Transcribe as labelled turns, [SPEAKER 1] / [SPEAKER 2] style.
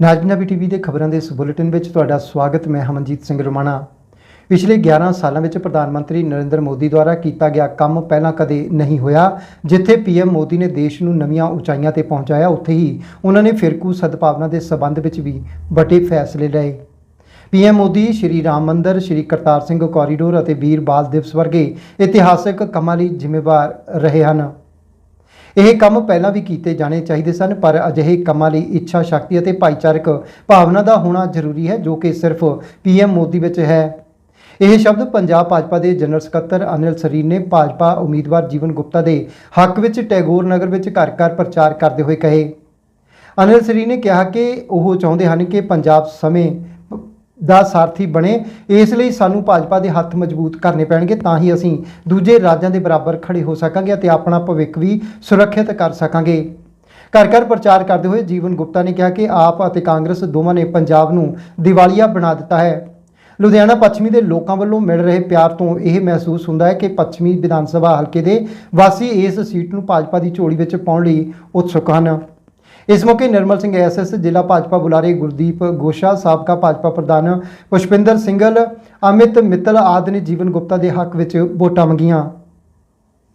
[SPEAKER 1] ਨਾਜਨਬੀ TV ਦੇ ਖਬਰਾਂ ਦੇ ਇਸ ਬੁਲੇਟਿਨ ਵਿੱਚ ਤੁਹਾਡਾ ਸਵਾਗਤ, ਮੈਂ ਹਮਨਜੀਤ ਸਿੰਘ ਰੋਮਾਣਾ। ਪਿਛਲੇ 11 ਸਾਲਾਂ ਵਿੱਚ ਪ੍ਰਧਾਨ ਮੰਤਰੀ ਨਰਿੰਦਰ ਮੋਦੀ ਦੁਆਰਾ ਕੀਤਾ ਗਿਆ ਕੰਮ ਪਹਿਲਾਂ ਕਦੇ ਨਹੀਂ ਹੋਇਆ, ਜਿੱਥੇ ਪੀਐਮ ਮੋਦੀ ਨੇ ਦੇਸ਼ ਨੂੰ ਨਵੀਆਂ ਉਚਾਈਆਂ ਤੇ ਪਹੁੰਚਾਇਆ, ਉੱਥੇ ਹੀ ਉਹਨਾਂ ਨੇ ਫਿਰਕੂ ਸਦਭਾਵਨਾ ਦੇ ਸਬੰਧ ਵਿੱਚ ਵੀ ਵੱਡੇ ਫੈਸਲੇ ਲਏ। ਪੀਐਮ ਮੋਦੀ, ਸ਼੍ਰੀ ਰਾਮ ਮੰਦਰ, ਸ਼੍ਰੀ ਕਰਤਾਰ ਸਿੰਘ ਕੋਰੀਡੋਰ ਅਤੇ ਵੀਰ ਬਾਲ ਦਿਵਸ ਵਰਗੇ ਇਤਿਹਾਸਕ ਕੰਮਾਂ ਲਈ ਜ਼ਿੰਮੇਵਾਰ ਰਹੇ ਹਨ। ਇਹ ਕੰਮ ਪਹਿਲਾਂ ਵੀ ਕੀਤੇ ਜਾਣੇ ਚਾਹੀਦੇ ਸਨ, ਪਰ ਅਜਿਹੇ ਕੰਮਾਂ ਲਈ ਇੱਛਾ, ਸ਼ਕਤੀ ਅਤੇ ਭਾਈਚਾਰਕ ਭਾਵਨਾ ਦਾ ਹੋਣਾ ਜ਼ਰੂਰੀ ਹੈ, ਜੋ ਕਿ ਸਿਰਫ ਪੀਐਮ ਮੋਦੀ ਵਿੱਚ ਹੈ। ਇਹ ਸ਼ਬਦ ਪੰਜਾਬ ਭਾਜਪਾ ਦੇ ਜਨਰਲ ਸਕੱਤਰ ਅਨਿਲ ਸਰੀਨ ਨੇ ਭਾਜਪਾ ਉਮੀਦਵਾਰ ਜੀਵਨ ਗੁਪਤਾ ਦੇ ਹੱਕ ਵਿੱਚ ਟੈਗੋਰ ਨਗਰ ਵਿੱਚ ਘਰ ਘਰ ਪ੍ਰਚਾਰ ਕਰਦੇ ਹੋਏ ਕਹੇ। ਅਨਿਲ ਸਰੀਨ ਨੇ ਕਿਹਾ ਕਿ ਉਹ ਚਾਹੁੰਦੇ ਹਨ ਕਿ ਪੰਜਾਬ ਸਮੇਂ ਦਾ ਸਾਰਥੀ ਬਣੇ, ਇਸ ਲਈ ਸਾਨੂੰ ਭਾਜਪਾ ਦੇ ਹੱਥ ਮਜ਼ਬੂਤ ਕਰਨੇ ਪੈਣਗੇ, ਤਾਂ ਹੀ ਅਸੀਂ ਦੂਜੇ ਰਾਜਾਂ ਦੇ ਬਰਾਬਰ ਖੜੇ ਹੋ ਸਕਾਂਗੇ ਅਤੇ ਆਪਣਾ ਭਵਿੱਖ ਵੀ ਸੁਰੱਖਿਅਤ ਕਰ ਸਕਾਂਗੇ। ਘਰ ਘਰ ਪ੍ਰਚਾਰ ਕਰਦੇ ਹੋਏ ਜੀਵਨ ਗੁਪਤਾ ਨੇ ਕਿਹਾ ਕਿ ਆਪ ਅਤੇ ਕਾਂਗਰਸ ਦੋਵਾਂ ਨੇ ਪੰਜਾਬ ਨੂੰ ਦੀਵਾਲੀਆ ਬਣਾ ਦਿੱਤਾ ਹੈ। ਲੁਧਿਆਣਾ ਪੱਛਮੀ ਦੇ ਲੋਕਾਂ ਵੱਲੋਂ ਮਿਲ ਰਹੇ ਪਿਆਰ ਤੋਂ ਇਹ ਮਹਿਸੂਸ ਹੁੰਦਾ ਹੈ ਕਿ ਪੱਛਮੀ ਵਿਧਾਨ ਸਭਾ ਹਲਕੇ ਦੇ ਵਾਸੀ ਇਸ ਸੀਟ ਨੂੰ ਭਾਜਪਾ ਦੀ ਝੋਲੀ ਵਿੱਚ ਪਾਉਣ ਲਈ ਉਤਸੁਕ ਹਨ। ਇਸ ਮੌਕੇ ਨਿਰਮਲ ਸਿੰਘ ਐਸਐਸ, ਜ਼ਿਲ੍ਹਾ ਭਾਜਪਾ ਬੁਲਾਰੇ ਗੁਰਦੀਪ ਗੋਸ਼ਾ, ਸਾਬਕਾ ਭਾਜਪਾ ਪ੍ਰਧਾਨ ਪੁਸ਼ਪਿੰਦਰ ਸਿੰਘਲ ਅਮਿਤ ਮਿੱਤਲ ਆਦਿ ਨੇ ਜੀਵਨ ਗੁਪਤਾ ਦੇ ਹੱਕ ਵਿੱਚ ਵੋਟਾਂ ਮੰਗੀਆਂ।